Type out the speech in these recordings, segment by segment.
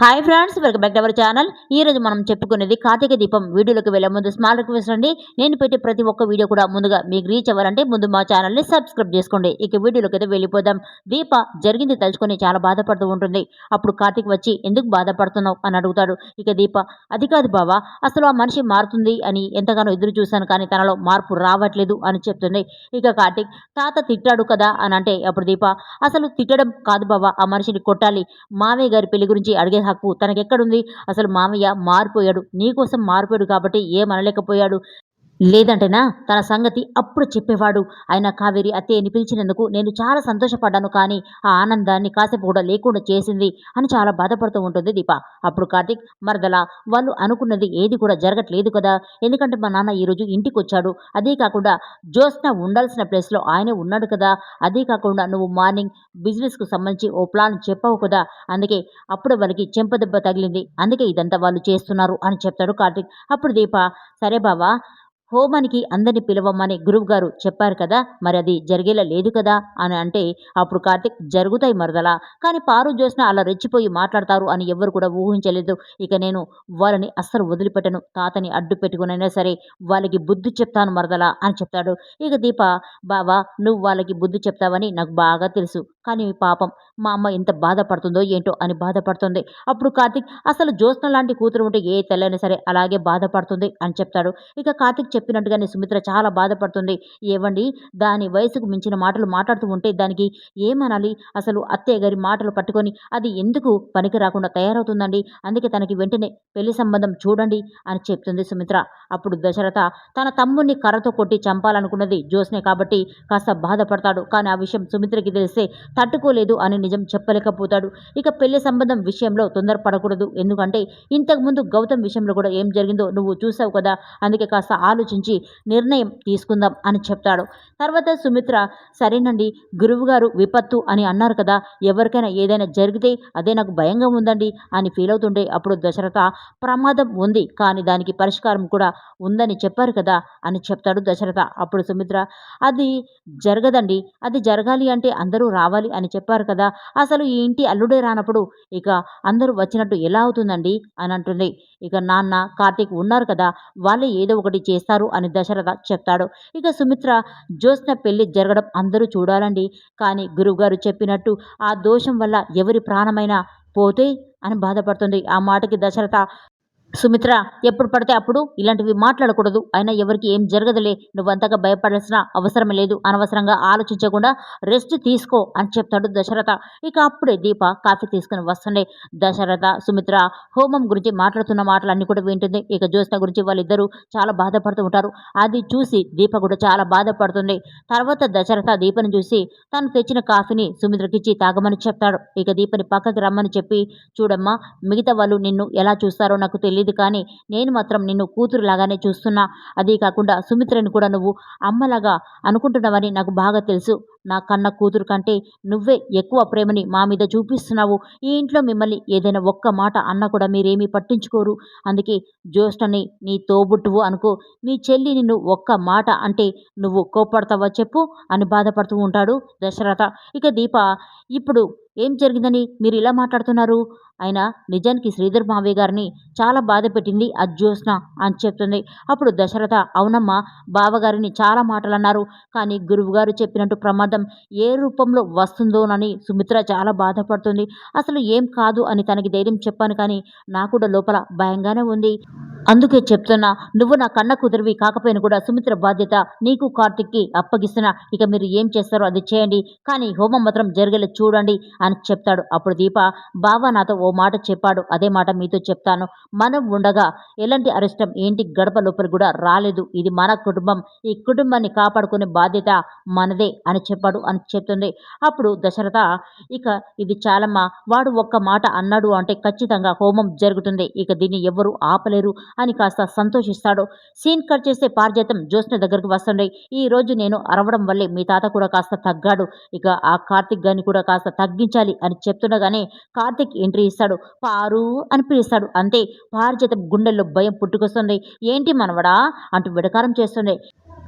Hi friends welcome back to our channel. ఈ రోజు మనం చెప్పుకునేది కార్తీక దీపం. వీడియోలోకి వెళ్ళే ముందు స్మాల్ రిక్వెస్ట్ అండి. నేను పెట్టే ప్రతి ఒక్క వీడియో కూడా ముందుగా మీకు రీచ్ అవ్వాలంటే ముందు మా ఛానల్ని సబ్స్క్రైబ్ చేసుకోండి. ఇక వీడియోలోకి అయితే వెళ్ళిపోదాం. దీప జరిగింది తలుచుకొని చాలా బాధపడుతూ ఉంటుంది. అప్పుడు కార్తీక్ వచ్చి ఎందుకు బాధపడుతున్నావు? అని అడుగుతాడు. ఇక దీప అది కాదు బావా అసలు ఆ మనిషి మారుతుంది అని ఎంతగానో ఎదురు చూశాను కానీ తనలో మార్పు రావట్లేదు అని చెప్తుంది. ఇక కార్తీక్ తాత తిట్టాడు కదా అని అంటే అప్పుడు దీప అసలు తిట్టడం కాదు బావా ఆ మనిషిని కొట్టాలి. మామయ్య గారి పెళ్ళి గురించి అడిగే హక్కు. తనకెక్కడుంది? అసలు మామయ్య మారిపోయాడు. నీకోసం మారిపోయాడు కాబట్టి ఏమనలేకపోయాడు. లేదంటేనా? తన సంగతి అప్పుడు చెప్పేవాడు. ఆయన కావేరి అత్తయ్యని పిలిచినందుకు నేను చాలా సంతోషపడ్డాను కానీ ఆ ఆనందాన్ని కాసేపు కూడా లేకుండా చేసింది అని చాలా బాధపడుతూ ఉంటుంది దీప. అప్పుడు కార్తిక్ మరదల వాళ్ళు అనుకున్నది ఏది కూడా జరగట్లేదు కదా? ఎందుకంటే మా నాన్న ఈరోజు ఇంటికి వచ్చాడు అదే కాకుండా జ్యోత్స్న ఉండాల్సిన ప్లేస్లో ఆయనే ఉన్నాడు కదా? అదే కాకుండా నువ్వు మార్నింగ్ బిజినెస్కు సంబంధించి ఓ ప్లాన్ చెప్పావు కదా? అందుకే అప్పుడు వాళ్ళకి చెంపదెబ్బ తగిలింది. అందుకే ఇదంతా వాళ్ళు చేస్తున్నారు అని చెప్తాడు కార్తిక్. అప్పుడు దీప సరే బావా హోమానికి అందరిని పిలవమ్మని గురువు గారు చెప్పారు కదా మరి అది జరిగేలా లేదు కదా అని అంటే అప్పుడు కార్తిక్ జరుగుతాయి మరదలా కానీ పారు జ్యోత్స్న అలా రెచ్చిపోయి మాట్లాడతారు అని ఎవ్వరు కూడా ఊహించలేదు. ఇక నేను వాళ్ళని అస్సలు వదిలిపెట్టను తాతని అడ్డు పెట్టుకునైనా సరే వాళ్ళకి బుద్ధి చెప్తాను మరదలా అని చెప్తాడు. ఇక దీప బావా నువ్వు వాళ్ళకి బుద్ధి చెప్తావని నాకు బాగా తెలుసు కానీ పాపం మా అమ్మ ఎంత బాధపడుతుందో ఏంటో అని బాధపడుతుంది. అప్పుడు కార్తిక్ అసలు జ్యోత్స్న లాంటి కూతురు ఉంటే ఏ తెల్లైనా సరే అలాగే బాధపడుతుంది అని చెప్తాడు. ఇక కార్తిక్ చెప్పినట్టుగానే సుమిత్ర చాలా బాధపడుతుంది. ఏవండి? దాని వయసుకు మించిన మాటలు మాట్లాడుతూ ఉంటే దానికి ఏమనాలి? అసలు అత్తయ్య గారి మాటలు పట్టుకొని అది ఎందుకు పనికి రాకుండా తయారవుతుందండి? అందుకే తనకి వెంటనే పెళ్ళి సంబంధం చూడండి అని చెప్తుంది సుమిత్ర. అప్పుడు దశరథ తన తమ్ముడిని కర్రతో కొట్టి చంపాలనుకున్నది జ్యోత్స్నే కాబట్టి కాస్త బాధపడతాడు. కానీ ఆ విషయం సుమిత్రకి తెలిస్తే తట్టుకోలేదు అని నిజం చెప్పలేకపోతాడు. ఇక పెళ్ళి సంబంధం విషయంలో తొందరపడకూడదు. ఎందుకంటే ఇంతకుముందు గౌతమ్ విషయంలో కూడా ఏం జరిగిందో నువ్వు చూసావు కదా? అందుకే కాస్త ఆలోచించి నిర్ణయం తీసుకుందాం అని చెప్తాడు. తర్వాత సుమిత్ర సరేనండి గురువుగారు విపత్తు అని అన్నారు కదా ఎవరికైనా ఏదైనా జరిగితే అదే నాకు భయంగా ఉందండి అని ఫీల్ అవుతుండే అప్పుడు దశరథ ప్రమాదం ఉంది కానీ దానికి పరిష్కారం కూడా ఉందని చెప్పారు కదా అని చెప్తాడు దశరథ. అప్పుడు సుమిత్ర అది జరగదండి అది జరగాలి అంటే అందరూ రావాలి అని చెప్పారు కదా అసలు ఈ ఇంటి అల్లుడే రానప్పుడు ఇక అందరూ వచ్చినట్టు ఎలా అవుతుందండి? అని అంటుంది. ఇక నాన్న కార్తీక్ ఉన్నారు కదా వాళ్ళే ఏదో ఒకటి చేస్తారు అని దశరథ చెప్తాడు. ఇక సుమిత్ర జ్యోత్స్న పెళ్ళి జరగడం అందరూ చూడాలండి. కానీ గురువుగారు చెప్పినట్టు ఆ దోషం వల్ల ఎవరి ప్రాణమైనా పోతే అని బాధపడుతుంది. ఆ మాటకి దశరథ సుమిత్ర ఎప్పుడు పడితే అప్పుడు ఇలాంటివి మాట్లాడకూడదు. అయినా ఎవరికి ఏం జరగదులే. నువ్వంతగా భయపడాల్సిన అవసరం లేదు. అనవసరంగా ఆలోచించకుండా రెస్ట్ తీసుకో అని చెప్తాడు దశరథ. ఇక అప్పుడే దీప కాఫీ తీసుకుని వస్తుండే. దశరథ సుమిత్ర హోమం గురించి మాట్లాడుతున్న మాటలన్నీ కూడా వింటుంది. ఇక జ్యోత్స్న గురించి వాళ్ళిద్దరూ చాలా బాధపడుతూ ఉంటారు. అది చూసి దీప కూడా చాలా బాధపడుతుంది. తర్వాత దశరథ దీపని చూసి తను తెచ్చిన కాఫీని సుమిత్రకిచ్చి తాగమని చెప్తాడు. ఇక దీపని పక్కకి రమ్మని చెప్పి చూడమ్మా మిగతా వాళ్ళు నిన్ను ఎలా చూస్తారో నాకు తెలియదు తెలియదు కానీ నేను మాత్రం నిన్ను కూతురులాగానే చూస్తున్నా. అదే కాకుండా సుమిత్రని కూడా నువ్వు అమ్మలాగా అనుకుంటున్నావని నాకు బాగా తెలుసు. నా కన్న కూతురు కంటే నువ్వే ఎక్కువ ప్రేమని మా మీద చూపిస్తున్నావు. ఈ ఇంట్లో మిమ్మల్ని ఏదైనా ఒక్క మాట అన్న కూడా మీరేమీ పట్టించుకోరు. అందుకే జ్యోష్ణని నీ తోబుట్టువు అనుకో నీ చెల్లి నిన్ను ఒక్క మాట అంటే నువ్వు కోపడతావా చెప్పు అని బాధపడుతూ ఉంటాడు దశరథ. ఇక దీప ఇప్పుడు ఏం జరిగిందని మీరు ఇలా మాట్లాడుతున్నారు? అయినా నిజానికి శ్రీధర్ మావయ్య గారిని చాలా బాధ పెట్టింది అజ్యోత్స్న అని చెప్తుంది. అప్పుడు దశరథ అవునమ్మా బావగారిని చాలా మాటలు అన్నారు. కానీ గురువుగారు చెప్పినట్టు ప్రమాదం ఏ రూపంలో వస్తుందోనని సుమిత్ర చాలా బాధపడుతుంది. అసలు ఏం కాదు అని తనకి ధైర్యం చెప్పాను కానీ నాకు కూడా లోపల భయంగానే ఉంది. అందుకే చెప్తున్నా నువ్వు నా కన్న కుదిరివి కాకపోయినా కూడా సుమిత్ర బాధ్యత నీకు కార్తిక్కి అప్పగిస్తున్నా. ఇక మీరు ఏం చేస్తారో అది చేయండి. కానీ హోమం మాత్రం జరిగేలా చూడండి అని చెప్తాడు. అప్పుడు దీప బావ నాతో ఓ మాట చెప్పాడు. అదే మాట మీతో చెప్తాను. మనం ఉండగా ఎలాంటి అరిష్టం ఏంటి గడప లోపల కూడా రాలేదు. ఇది మన కుటుంబం. ఈ కుటుంబాన్ని కాపాడుకునే బాధ్యత మనదే అని చెప్పాడు అని చెప్తుంది. అప్పుడు దశరథ ఇక ఇది చాలమ్మా. వాడు ఒక్క మాట అన్నాడు అంటే ఖచ్చితంగా హోమం జరుగుతుంది. ఇక దీన్ని ఎవరు ఆపలేరు. అని కాస్త సంతోషిస్తాడు. సీన్ కట్ చేస్తే పారిజాతం జ్యోత్స్న దగ్గరకు వస్తుండే. ఈ రోజు నేను అరవడం వల్లే మీ తాత కూడా కాస్త తగ్గాడు. ఇక ఆ కార్తిక్ గాని కూడా కాస్త తగ్గించాలి అని చెప్తుండగానే కార్తిక్ ఎంట్రీ ఇస్తాడు. పారు అని పిలుస్తాడు. అంతే. పారిజాతం గుండెల్లో భయం పుట్టుకొస్తుంది ఏంటి మనవడా? అంటూ విడకారం చేస్తుంది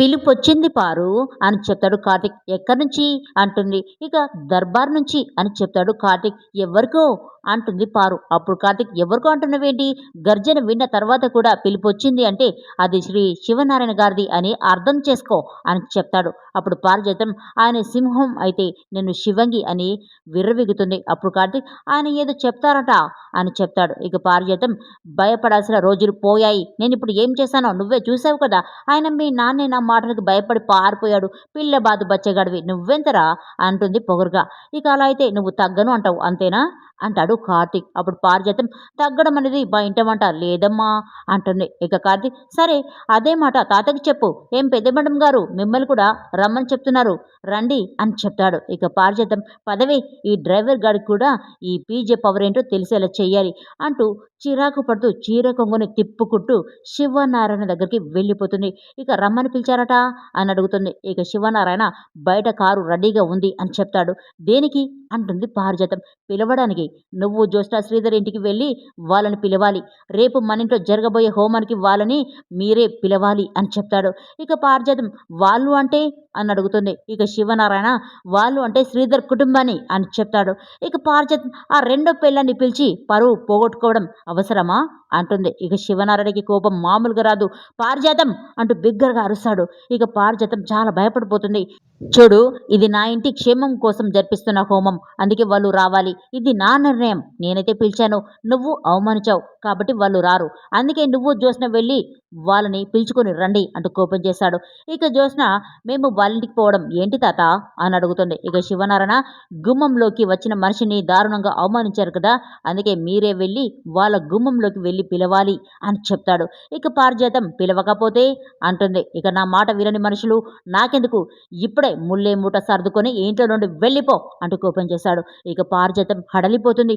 పిలుపొచ్చింది పారు అని చెప్తాడు కార్తిక్. ఎక్కడి నుంచి? అంటుంది. ఇక దర్బార్ నుంచి అని చెప్తాడు కార్తిక్. ఎవరికో? అంటుంది పారు. అప్పుడు కార్తిక్ ఎవరికో అంటున్నవేంటి? గర్జన విన్న తర్వాత కూడా పిలుపొచ్చింది అంటే అది శ్రీ శివనారాయణ గారిది అని అర్థం చేసుకో అని చెప్తాడు. అప్పుడు పారిజాతం ఆయన సింహం అయితే నేను శివంగి అని విర్రవిగుతుంది. అప్పుడు కార్తిక్ ఆయన ఏదో చెప్తారట అని చెప్తాడు. ఇక పారిజాతం భయపడాల్సిన రోజులు పోయాయి. నేను ఇప్పుడు ఏం చేశానో నువ్వే చూసావు కదా. ఆయన మీ నాన్నే నా మాటలకు భయపడి పారిపోయాడు. పిల్ల బాధ బచ్చగాడివి. నువ్వెంతరా? అంటుంది పొగరుగా. ఇక అలా అయితే నువ్వు తగ్గను అంటావు అంతేనా? అంటాడు కార్తీక్. అప్పుడు పారిజాతం తగ్గడం అనేది మా ఇంటమంట లేదమ్మా అంటుంది. ఇక కార్తీక్ సరే అదే మాట తాతకి చెప్పు. ఏం పెద్ద మేడం గారు మిమ్మల్ని కూడా రమ్మని చెప్తున్నారు. రండి అని చెప్తాడు. ఇక పారిజాతం పదవి ఈ డ్రైవర్ గారికి కూడా ఈ పీజే పవర్ ఏంటో తెలిసేలా చెయ్యాలి అంటూ చిరాకు పడుతూ చీర కొంగుని తిప్పుకుంటూ శివనారాయణ దగ్గరికి వెళ్ళిపోతుంది. ఇక రమ్మని పిలిచారట అని అడుగుతుంది. ఇక శివనారాయణ బయట కారు రెడీగా ఉంది అని చెప్తాడు. దేనికి? అంటుంది పారిజాతం. పిలవడానికి. నువ్వు జ్యోష్ణ శ్రీధర్ ఇంటికి వెళ్ళి వాళ్ళని పిలవాలి. రేపు మన ఇంట్లో జరగబోయే హోమానికి వాళ్ళని మీరే పిలవాలి అని చెప్తాడు. ఇక పారిజాతం వాళ్ళు అంటే? అని అడుగుతుంది. ఇక శివనారాయణ వాళ్ళు అంటే శ్రీధర్ కుటుంబాన్ని అని చెప్తాడు. ఇక పారిజాతం ఆ రెండో పిల్లాన్ని పిలిచి పరువు పోగొట్టుకోవడం అవసరమా? అంటుంది. ఇక శివనారాయణకి కోపం మామూలుగా రాదు. పారిజాతం! అంటూ బిగ్గరగా అరుస్తాడు. ఇక పారిజాతం చాలా భయపడిపోతుంది. చూడు ఇది నా ఇంటి క్షేమం కోసం జరిపిస్తున్న హోమం. అందుకే వాళ్ళు రావాలి. ఇది నా నిర్ణయం. నేనైతే పిలిచాను. నువ్వు అవమానించావు కాబట్టి వాళ్ళు రారు. అందుకే నువ్వు జ్యోత్స్న వెళ్ళి వాళ్ళని పిలుచుకొని రండి అంటూ కోపం చేశాడు. ఇక జ్యోత్స్న మేము వాళ్ళ ఇంటికి పోవడం ఏంటి తాత? అని అడుగుతుంది. ఇక శివనారాయణ గుమ్మంలోకి వచ్చిన మనిషిని దారుణంగా అవమానించారు కదా? అందుకే మీరే వెళ్ళి వాళ్ళ గుమ్మంలోకి వెళ్ళి పిలవాలి అని చెప్తాడు. ఇక పారిజాతం పిలవకపోతే అంటుంది. ఇక నా మాట వినని మనుషులు నాకెందుకు? ఇప్పుడే ముల్లే మూట సర్దుకొని ఇంట్లో నుండి వెళ్ళిపో అంటూ కోపం చేశాడు. ఇక పారిజాతం హడలిపోతుంది.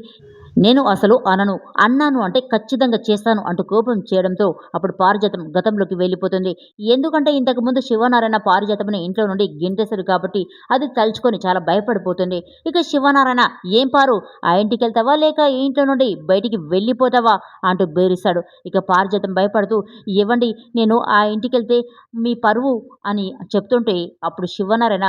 నేను అసలు అనను అన్నాను అంటే ఖచ్చితంగా చేస్తాను అంటూ కోపం చేయడంతో అప్పుడు పారిజాతం గతంలోకి వెళ్ళిపోతుంది. ఎందుకంటే ఇంతకు ముందు శివనారాయణ పారిజాతంని ఇంట్లో నుండి గింటేశారు కాబట్టి అది తలుచుకొని చాలా భయపడిపోతుంది. ఇక శివనారాయణ ఏం పారు ఆ ఇంటికి వెళ్తావా లేక ఈ ఇంట్లో నుండి బయటికి వెళ్ళిపోతావా? అంటూ బేరిస్తాడు ఇక పారిజాతం భయపడుతూ ఇవ్వండి నేను ఆ ఇంటికి వెళ్తే మీ పరువు అని చెప్తుంటే అప్పుడు శివ శివనారాయణ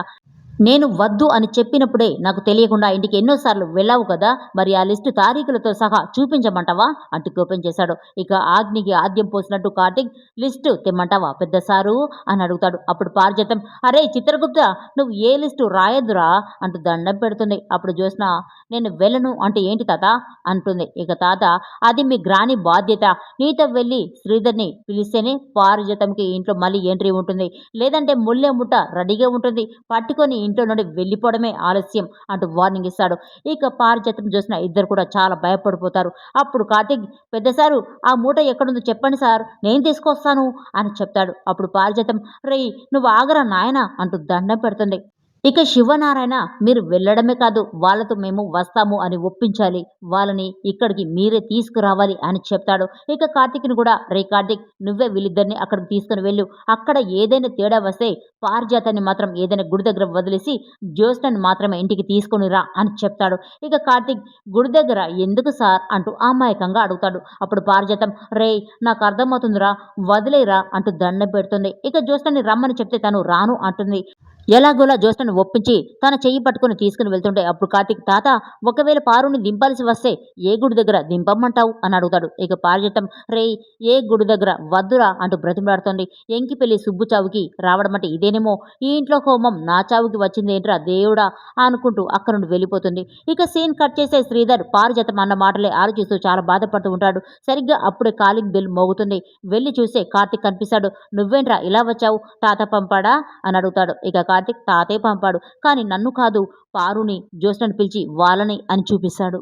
నేను వద్దు అని చెప్పినప్పుడే నాకు తెలియకుండా ఇంటికి ఎన్నోసార్లు వెళ్ళావు కదా మరి ఆ లిస్టు తారీఖులతో సహా చూపించమంటావా? అంటూ కోపం చేశాడు. ఇక ఆగ్నికి ఆద్యం పోసినట్టు కార్తిక్ లిస్టు తెమ్మంటావా పెద్ద సారు అని అడుగుతాడు. అప్పుడు పారిజాతం అరే చిత్రగుప్త నువ్వు ఏ లిస్టు రాయద్దురా? అంటూ దండం పెడుతుంది. అప్పుడు జ్యోత్స్న నేను వెళ్ళను అంటే ఏంటి తాత? అంటుంది. ఇక తాత అది మీ గ్రాని బాధ్యత. నీతో వెళ్ళి శ్రీధర్ని పిలిస్తేనే పారిజాతంకి ఇంట్లో మళ్ళీ ఎంట్రీ ఉంటుంది. లేదంటే ముల్లె ముట్ట రెడీగా ఉంటుంది. పట్టుకొని ఇంట్లో నుండి వెళ్ళిపోవడమే ఆలస్యం అంటూ వార్నింగ్ ఇస్తాడు. ఇక పారిజాతం చూసిన ఇద్దరు కూడా చాలా భయపడిపోతారు. అప్పుడు కార్తీక్ పెద్ద సారు ఆ మూట ఎక్కడుందో చెప్పండి సార్ నేను తీసుకొస్తాను అని చెప్తాడు. అప్పుడు పారిజాతం రేయ్ నువ్వు ఆగరా నాయనా అంటూ దండం పెడుతుంది. ఇక శివనారాయణ మీరు వెళ్ళడమే కాదు వాళ్ళతో మేము వస్తాము అని ఒప్పించాలి. వాళ్ళని ఇక్కడికి మీరే తీసుకురావాలి అని చెప్తాడు. ఇక కార్తిక్ని కూడా రే కార్తిక్ నువ్వే వీళ్ళిద్దరిని అక్కడికి తీసుకుని వెళ్ళు. అక్కడ ఏదైనా తేడా వస్తే పారిజాతాన్ని మాత్రం ఏదైనా గుడి దగ్గర వదిలేసి జ్యోత్స్నని మాత్రమే ఇంటికి తీసుకుని రా అని చెప్తాడు. ఇక కార్తిక్ గుడి దగ్గర ఎందుకు సార్ అంటూ అమాయకంగా అడుగుతాడు. అప్పుడు పారిజాతం రే నాకు అర్థమవుతుందిరా వదిలేరా అంటూ దండం పెడుతుంది. ఇక జ్యోత్స్నని రమ్మని చెప్తే తను రాను అంటుంది. ఎలాగోలా జ్యోత్స్నను ఒప్పించి తన చెయ్యి పట్టుకుని తీసుకుని వెళ్తుంటే అప్పుడు కార్తీక్ తాత ఒకవేళ పారుని దింపాల్సి వస్తే ఏ గుడి దగ్గర దింపమ్మంటావు అని అడుగుతాడు. ఇక పారిజాతం రే ఏ గుడి దగ్గర వద్దురా అంటూ బ్రతిమలాడుతోంది. ఎంకి పెళ్ళి సుబ్బు చావుకి రావడం అంటే ఇదేనేమో? ఈ ఇంట్లో హోమం నా చావుకి వచ్చిందేంట్రా దేవుడా అనుకుంటూ అక్కడ నుండి వెళ్ళిపోతుంది. ఇక సీన్ కట్ చేసే శ్రీధర్ పారిజాతం అన్న మాటలే ఆలోచిస్తూ చాలా బాధపడుతూ ఉంటాడు. సరిగ్గా అప్పుడే కాలింగ్ బెల్ మోగుతుంది. వెళ్ళి చూసే కార్తీక్ కనిపిస్తాడు. నువ్వేంట్రా ఇలా వచ్చావు? తాత పంపాడా? అని అడుగుతాడు. ఇక కార్తీక్ తాతే పంపాడు. కానీ నన్ను కాదు పారుని జ్యోత్స్నని పిలిచి వాళ్ళని అని చూపిస్తాడు.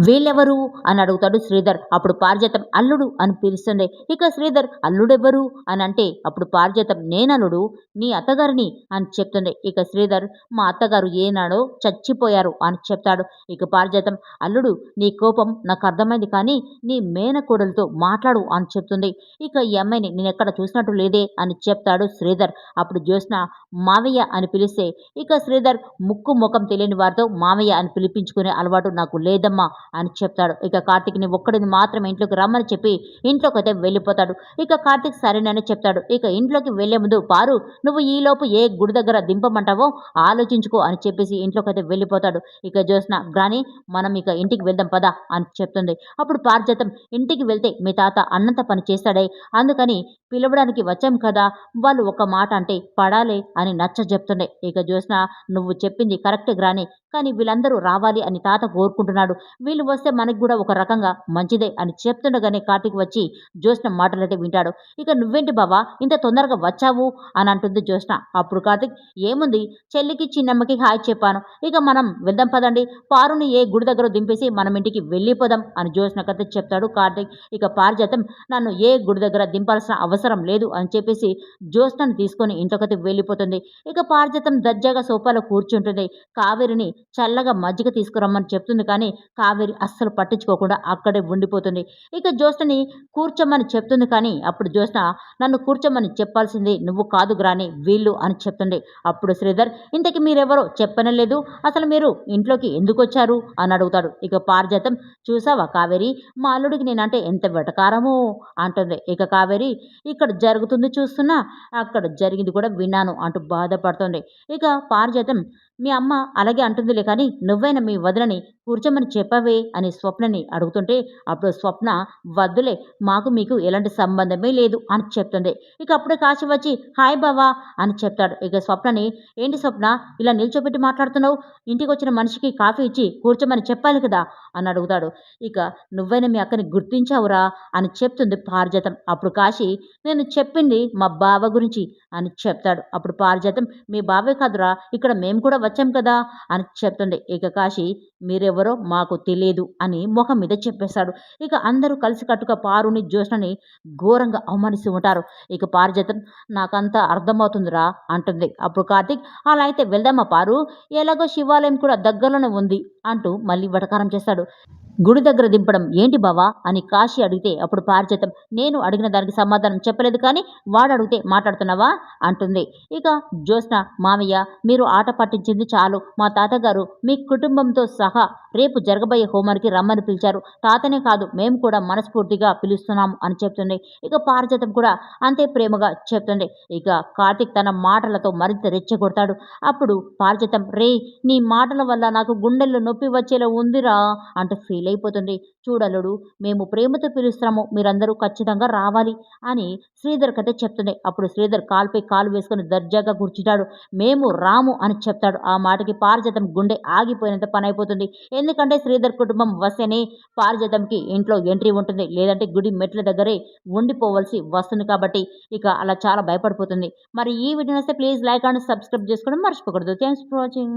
వీళ్ళెవరు? అని అడుగుతాడు శ్రీధర్. అప్పుడు పారిజాతం అల్లుడు అని పిలుస్తుంది ఇక శ్రీధర్ అల్లుడెవరు? అని అంటే అప్పుడు పారిజాతం నేనల్లుడు నీ అత్తగారిని అని చెప్తుంది ఇక శ్రీధర్ మా అత్తగారు ఏనాడో చచ్చిపోయారు అని చెప్తాడు. ఇక పారిజాతం అల్లుడు నీ కోపం నాకు అర్థమైంది కానీ నీ మేనకోడలతో మాట్లాడు అని చెప్తుంది ఇక ఈ అమ్మాయిని నేను ఎక్కడ చూసినట్టు లేదే అని చెప్తాడు శ్రీధర్. అప్పుడు జ్యోత్స్న మావయ్య అని పిలిస్తే ఇక శ్రీధర్ ముక్కు ముఖం నమ్మకం తెలియని వారితో మామయ్య అని పిలిపించుకునే అలవాటు నాకు లేదమ్మా అని చెప్తాడు. ఇక కార్తీక్ని ఒక్కడిని మాత్రం ఇంట్లోకి రమ్మని చెప్పి ఇంట్లోకి అయితే వెళ్ళిపోతాడు. ఇక కార్తీక్ సరేనని చెప్తాడు. ఇక ఇంట్లోకి వెళ్ళే ముందు పారు నువ్వు ఈలోపు ఏ గుడి దగ్గర దింపమంటావో ఆలోచించుకో అని చెప్పేసి ఇంట్లోకి అయితే వెళ్ళిపోతాడు. ఇక జ్యోత్స్న గ్రాని మనం ఇక ఇంటికి వెళ్దాం పదా అని చెప్తుంది. అప్పుడు పారిజాతం ఇంటికి వెళ్తే మీ తాత అన్నంత పని చేస్తాడే. అందుకని పిలవడానికి వచ్చాం కదా వాళ్ళు ఒక మాట అంటే పడాలి అని నచ్చ చెప్తుండే. ఇక జ్యోత్స్న నువ్వు చెప్పింది కరెక్ట్ గ్రాని కానీ వీళ్ళందరూ రావాలి అని తాత కోరుకుంటున్నాడు. వీళ్ళు వస్తే మనకి కూడా ఒక రకంగా మంచిదే అని చెప్తుండగానే కార్తీక్ వచ్చి జ్యోత్స్న మాటలైతే వింటాడు. ఇక నువ్వేంటి బావా ఇంత తొందరగా వచ్చావు? అని అంటుంది జ్యోత్స్న. అప్పుడు కార్తీక్ ఏముంది? చెల్లికి చిన్నమ్మకి హాయ్ చెప్పాను. ఇక మనం వెళ్దాం పదండి. పారుని ఏ గుడి దగ్గర దింపేసి మనం ఇంటికి వెళ్ళిపోదాం అని జ్యోత్స్నకైతే చెప్తాడు కార్తీక్. ఇక పారిజాతం నన్ను ఏ గుడి దగ్గర దింపాల్సిన అవసరం లేదు అని చెప్పేసి జ్యోత్స్నను తీసుకొని ఇంట్లోకైతే వెళ్ళిపోతుంది. ఇక పారిజాతం దర్జాగా సోఫాలో కూర్చుంటుంది. కావేరిని చల్లగా మజ్జిగ తీసుకురమ్మని చెప్తుంది కానీ కావేరి అస్సలు పట్టించుకోకుండా అక్కడే ఉండిపోతుంది. ఇక జ్యోత్స్నని కూర్చోమని చెప్తుంది కానీ అప్పుడు జ్యోత్స్న నన్ను కూర్చోమని చెప్పాల్సింది నువ్వు కాదు గ్రాని వీళ్ళు అని చెప్తుంది. అప్పుడు శ్రీధర్ ఇంతకి మీరెవరో చెప్పనలేదు అసలు మీరు ఇంట్లోకి ఎందుకు వచ్చారు? అని అడుగుతాడు. ఇక పారిజాతం చూసావా కావేరి మా అల్లుడికి నేనంటే ఎంత వెటకారమో? అంటుంది. ఇక కావేరి ఇక్కడ జరుగుతుంది చూస్తున్నా అక్కడ జరిగింది కూడా విన్నాను అంటూ బాధపడుతుంది. ఇక పారిజాతం మీ అమ్మ అలాగే అంటుందిలే కానీ నువ్వైనా మీ వదిలని కూర్చోమని చెప్పవే అని స్వప్నని అడుగుతుంటే అప్పుడు స్వప్న వద్దులే మాకు మీకు ఎలాంటి సంబంధమే లేదు అని చెప్తుంది. ఇక అప్పుడే కాశీ వచ్చి హాయ్ బావా అని చెప్తాడు. ఇక స్వప్నని ఏంటి స్వప్న ఇలా నిల్చోబెట్టి మాట్లాడుతున్నావు? ఇంటికి వచ్చిన మనిషికి కాఫీ ఇచ్చి కూర్చోమని చెప్పాలి కదా అని అడుగుతాడు. ఇక నువ్వైనా మీ అక్కని గుర్తించావురా అని చెప్తుంది పారిజాతం. అప్పుడు కాశీ నేను చెప్పింది మా బావ గురించి అని చెప్తాడు. అప్పుడు పారిజాతం మీ బావే కాదురా ఇక్కడ మేము కూడా వచ్చాం కదా అని చెప్తుంది. ఇక కాశీ మీరెవరు? ఎవరో మాకు తెలియదు అని ముఖం మీద చెప్పేశాడు. ఇక అందరూ కలిసి కట్టుగా పారుని జ్యోష్ణని ఘోరంగా అవమానిస్తూ ఉంటారు. ఇక పారిజాతం నాకంతా అర్థమవుతుందిరా అంటుంది. అప్పుడు కార్తీక్ అలా అయితే వెళ్దామా పారు? ఎలాగో శివాలయం కూడా దగ్గరలోనే ఉంది అంటూ మళ్ళీ వటకారం చేస్తాడు. గుడి దగ్గర దింపడం ఏంటి బావా అని కాశీ అడిగితే అప్పుడు పారిజాతం నేను అడిగిన దానికి సమాధానం చెప్పలేదు కానీ వాడు అడిగితే మాట్లాడుతున్నావా అంటుంది. ఇక జ్యోత్స్న మామయ్య మీరు ఆట పట్టించింది చాలు. మా తాతగారు మీ కుటుంబంతో సహా రేపు జరగబోయే హోమానికి రమ్మని పిలిచారు. తాతనే కాదు మేము కూడా మనస్ఫూర్తిగా పిలుస్తున్నాము అని చెప్తుంది. ఇక పారిజాతం కూడా అంతే ప్రేమగా చెప్తుంది. ఇక కార్తిక్ తన మాటలతో మరింత రెచ్చగొడతాడు. అప్పుడు పారిజాతం రే నీ మాటల వల్ల నాకు గుండెల్లో నొప్పి వచ్చేలా ఉందిరా అంటూ ఫీల్ అయిపోతుంది చూడలుడు మేము ప్రేమతో పిలుస్తాము మీరందరూ ఖచ్చితంగా రావాలి అని శ్రీధర్ కథ చెప్తుంది. అప్పుడు శ్రీధర్ కాలుపై కాలు వేసుకొని దర్జాగా కూర్చుంటాడు. మేము రాము అని చెప్తాడు. ఆ మాటకి పారిజాతం గుండె ఆగిపోయినంత పని అయిపోతుంది ఎందుకంటే శ్రీధర్ కుటుంబం వస్తేనే పారిజాతంకి ఇంట్లో ఎంట్రీ ఉంటుంది. లేదంటే గుడి మెట్ల దగ్గరే ఉండిపోవలసి వస్తుంది కాబట్టి ఇక అలా చాలా భయపడిపోతుంది. మరి ఈ వీడియో వస్తే ప్లీజ్ లైక్ అండ్ సబ్స్క్రైబ్ చేసుకోవడం మర్చిపోకూడదు. Thanks for watching.